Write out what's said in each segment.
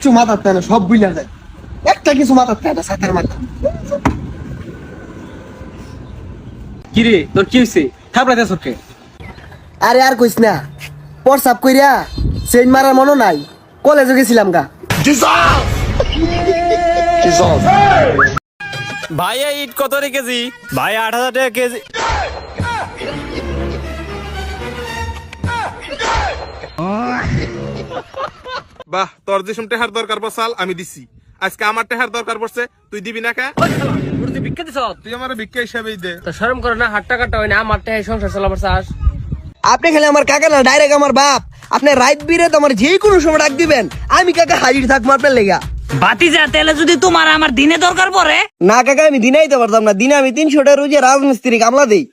কিছু মাথার থাকে না সব বুঝলা যায়। একটা কিছু মাথার থাকে না সাঁতার মাথা কিরে তোর কি হয়েছে থাপড়াতে সরকে আরে আর কইস না প্রসাব কইরা সেন মারার মনো নাই কলেজে গেছিলাম গা। ভাই এই ইট কত রে কেজি? ভাই আট হাজার টাকা কেজি। বাহ তোর যে টেহার দরকার বসাল আমি দিছি। আজকে আমার টেহার দরকার পড়ছে তুই দিবি না কে? তুই ভিক্ষা দিছ? তুই আমার ভিক্ষা হিসাবেই দে। তো শরম করো না হাট টাকাটা হয় না আমার টাকা সংসার চালাবার চাস। আপনি খালি আমার কাকা না ডাইরেক্ট আমার বাপ। আপনি রাইত বিরে আমার যে কোনো সময় ডাক দিবেন। আমি কাকা হাজির থাকব আপনার লেগা। বাতি যা তেলে যদি তোমার আমার দিনে দরকার পড়ে? না কাকা আমি দিনাই দিতে পারতাম না। দিনে আমি তিনশো টাকা রোজে রাজমিস্ত্রি কামলা দেই।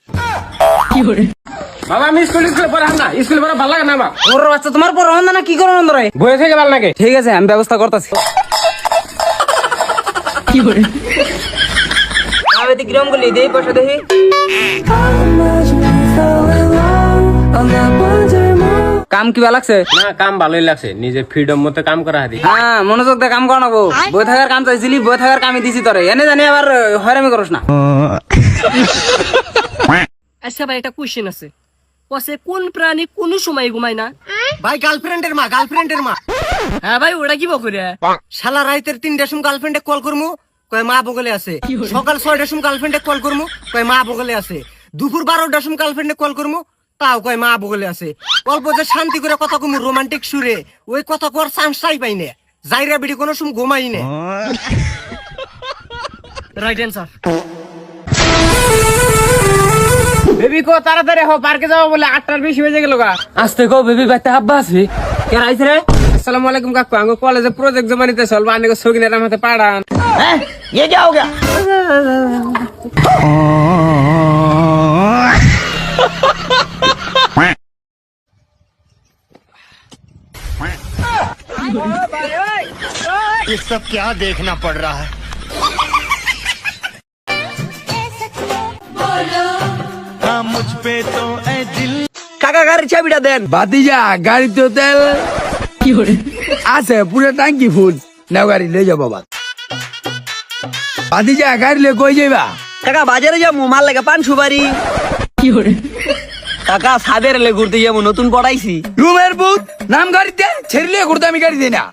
বাবা আমি স্কুল স্কুলে পড়াম না। স্কুলে পড়া ভালো লাগে না আমার। ওর বাচ্চা তোমার পর হন না? কি করো অন্ধরে বয়ে থেকে ভালো লাগে। ঠিক আছে আমি ব্যবস্থা করতেছি। আমি তো কিরম করলি? দেই পয়সা দেখি। কাম কি লাগছে? না কাম ভালোই লাগছে। নিজের ফ্রিডম মতো কাম করা হাতি। হ্যাঁ মনোযোগ দিয়ে কাম করা নাবো বই থাকার কাম চাইছিলি বই থাকার কামই দিছি তোরে। এনে জানি আবার হয়রামি করস না। আচ্ছা ভাই একটা কোশ্চেন আছে। কসে কোন প্রাণী কোন সময় ঘুমায় না? ভাই গার্লফ্রেন্ডের মা গার্লফ্রেন্ডের মা। হ্যাঁ ভাই ওটা কি বকরে? শালা রাইতের তিনটার সময় গার্লফ্রেন্ডে কল করমু কয় মা বগলে আছে। সকাল ছয়টার সময় গার্লফ্রেন্ডে কল করমু কয় মা বগলে আছে। দুপুর বারোটার সময় গার্লফ্রেন্ডে কল করমু তাও কয় মা বগলে আছে। অল্প যে শান্তি করে কথা কমু রোমান্টিক সুরে ওই কথা কর চান্সটাই পাই না। যাইরা বিড়ি কোনো সময় ঘুমাই না। রাইট অ্যান্সার বেবি কো তাড়াতাড়ি হো পার্কে যাবো বলে আটটার বেশি বেজে গেল গা আসতে কো বেবি বাইতে হাব্বা আছে কে রাইছে রে আসসালামু আলাইকুম কাকু আঙ্গো কলেজে প্রজেক্ট জমা নিতে চলবা আনে সগিনের আমাতে পাড়ান ये क्या हो गया ये सब क्या देखना पड़ रहा है মুঝ পে তো কাকা গাড়ি চাবিটা দেন। যা গাড়ি তো তেল। কি করে আছে পুরো ট্যাঙ্কি ফুল। নাও গাড়ি নিয়ে যাও বাবা। ভাতিজা গাড়ি নিয়ে কই যাইবা? কাকা বাজারে যাব মাল লাগে পান সুপারি। কি করে কাকা সাদের লে ঘুরতে যাব নতুন পড়াইছি। রুমের বুথ নাম গাড়িতে ছেড়লে ঘুরতে আমি গাড়ি দিই না।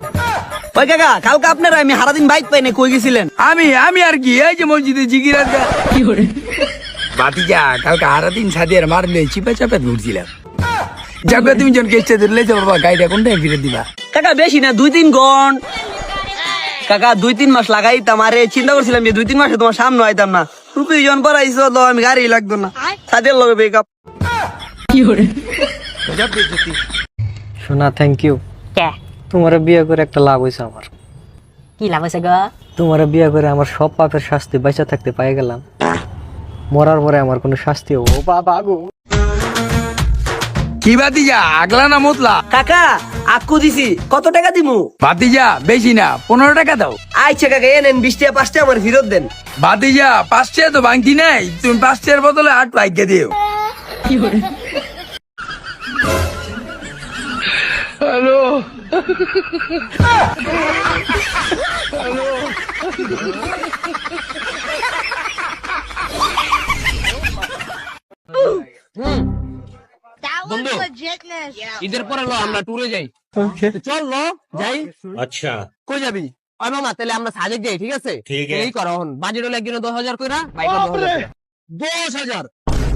ওই কাকা কালকে আপনারা আমি সারাদিন বাইক পাই না কই গেছিলেন? আমি আমি আর কি এই যে মসজিদে জিগিরার কি করে ভাতিজা কালকে দিন সাদিয়ার মারলে চিপে চাপে ঘুরছিলাম যাকে তুমি জন কেসটা ধরলে যাও বাবা গাড়িটা ফিরে দিবা? কাকা বেশি না দুই তিন গন কাকা দুই তিন মাস লাগাইতাম আরে চিন্তা করছিলাম যে দুই তিন মাসে তোমার সামনে আইতাম না। রুপি জন পড়াইছো তো আমি গাড়ি লাগতো না। সাদের লগে বেকআপ সোনা থ্যাংক ইউ কে? তোমার বিয়ে করে একটা লাভ হয়েছে আমার। কি লাভ হয়েছে গো? তোমার বিয়ে করে আমার সব পাপের শাস্তি বেঁচে থাকতে পাই গেলাম। মরার পরে আমার কোনো শাস্তি ও বাবা গো। কি ভাতিজা আগলা না মতলা? কাকা আকু দিছি। কত টাকা দিমু? ভাতিজা বেশি না পনেরো টাকা দাও। আইছে কাকা এ নেন বিশ টাকা পাঁচ টাকা আমার ফেরত দেন। ভাতিজা পাঁচটা তো ভাঙতি নাই তুমি পাঁচ পাঁচটার বদলে আট ভাগ্যে দিও। ঈদের পরে লো আমরা ট্যুরে যাই। চল লো যাই। আচ্ছা। কই যাবি? ওই মামা তাহলে আমরা সাজেক যাই ঠিক আছে? ঠিক এই করো হন বাজেট হলো দশ হাজার কইরা বাইক দশ হাজার।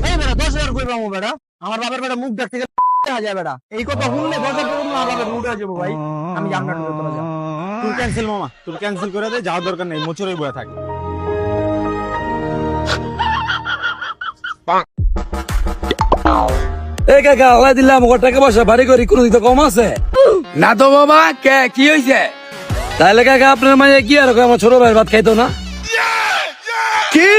এই বেটা দশ হাজার কই বেটা? আমার বাবার বেটা মুখ দেখতে গেলে বেটা। এই কথা শুনলে দশ হাজার করব আমার বাবার মুখ যাব ভাই। আমি যা তুই ক্যান্সেল মামা তুই ক্যান্সেল করে দে যাওয়ার দরকার নেই মোচরে বয়ে থাক। এই কাকা ওলাই দিলাম ওর টাকা পয়সা ভারী করি কোনো দিতে কম আছে। না তো বাবা কে কি হয়েছে তাহলে কাকা আপনার মাঝে কি আর আমার ছোট ভাইয়ের ভাত খাইতো না? কি?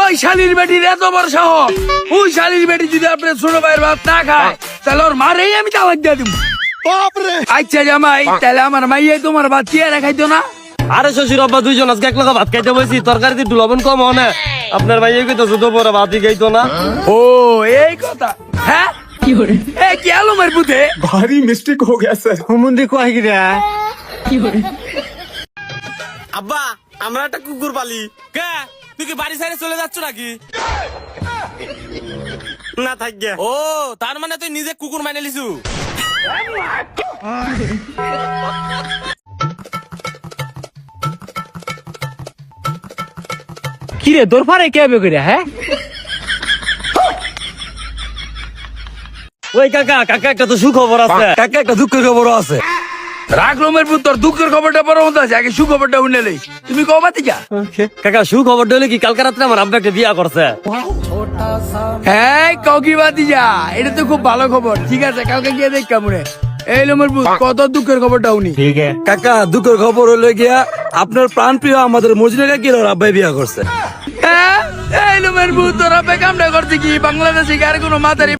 ওই শালির বেটির এত বড় সাহস। ওই শালির বেটি যদি আপনার ছোট ভাইয়ের ভাত না খায় তাহলে ওর মারেই আমি তালাক দিয়ে দিব। আচ্ছা জামাই তাহলে আমার মাইয়াই তোমার ভাত কি আর খাইতো না? আরে শশুর আব্বা দুইজন আজকে এক ভাত খাইতে বসি। তরকারি দিয়ে লবণ কম হনে আপনার ভাই কইতো কথা শুধু পরে ভাতই খাইতো না। ও এই কথা। হ্যাঁ? কি হরে? এ কি আলো মার বুধে ভারি মিস্টেক হো গেছে। স্যার হুমুন দেখো আই গিরা কি হরে? আব্বা আমরা একটা কুকুর পালি। কে? তুই কি বাড়ি ছেড়ে চলে যাচ্ছ নাকি? না থাকবে ও তার মানে তুই নিজে কুকুর মানে লিছু? কি রে তোর ফারে কে বেকরে হ্যাঁ? ওই কাকা কাকা একটা তো সুখবর আছে। কাকা একটা দুঃখের খবরও আছে। পুত্র দুঃখের খবরটা মতো আছে আগে সুখবরটা উঠলে তুমি যা। কাকা সুখবর হলে কি কালকে রাত্রে আমার আব্বা একটা বিয়া করছে। হ্যাঁ যা এটা তো খুব ভালো খবর। ঠিক আছে কালকে গিয়ে দেখ কেমনে। এই লোমের পুত কত দুঃখের খবরটা উনি? কাকা দুঃখের খবর হলো গিয়া আপনার প্রাণ প্রিয় আমাদের মজনু কাকির ওর আব্বাই বিয়া করছে। হ্যাঁ? এই লোমের পুত তোরা বেকামটা করছে কি? বাংলাদেশে কার আর কোনো মাতারি